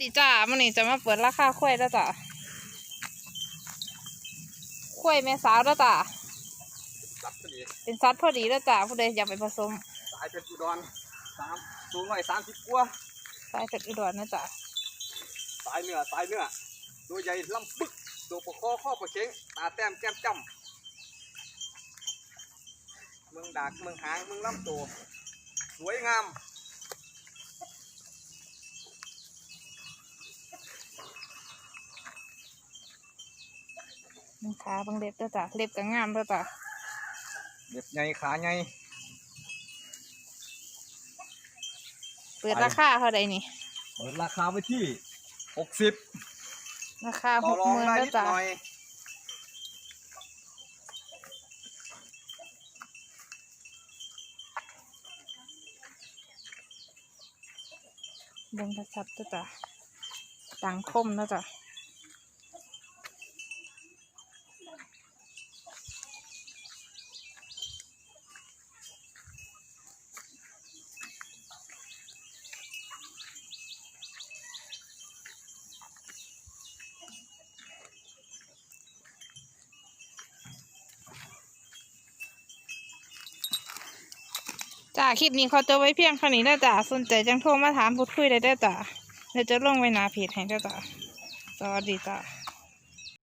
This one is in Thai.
ดีจ้ามื่อนี้จะมาเปิดราคาควายแล้วจ้ะควายแม่สาวแล้วจ้ะรับพอดีเป็นซัดพอดีแล้วจ้ะผู้ใดอยากไปผสม สายเป็นอุดรสามสูงหน่อยสามสิบกว่าสายเป็ดอุดรนะจ้ะสายเนื้อสายเนื้อตัวใหญ่ลำปึกตัวปะคอข้อปะเข็งตาแต้มแก้มจ้ำเมืองดากเมืองหางเมืองลำตัวสวยงาม นี่ขาบางเล็บแล้วจ้ะเล็บก็งามแล้วจ้ะเด็บใหญ่ขาใหญ่เปิดราคาเท่าใดนี่ เปิดราคาไว้ที่หกสิบราคาหต่อกรหองมื่นได้แล้วนิดจ้ะหน่อยเบิ่งชัดๆแล้วจ้ะดังคมแล้วจ้ะ จ้าคลิปนี้เขาจะไว้เพียงเท่านี้แล้วจ้าสนใจจังโทรมาถามพูดคุยได้เด้อจ้าเดี๋ยวจะลงไว้หนาเพจให้เด้จ้าสวัสดีจ้า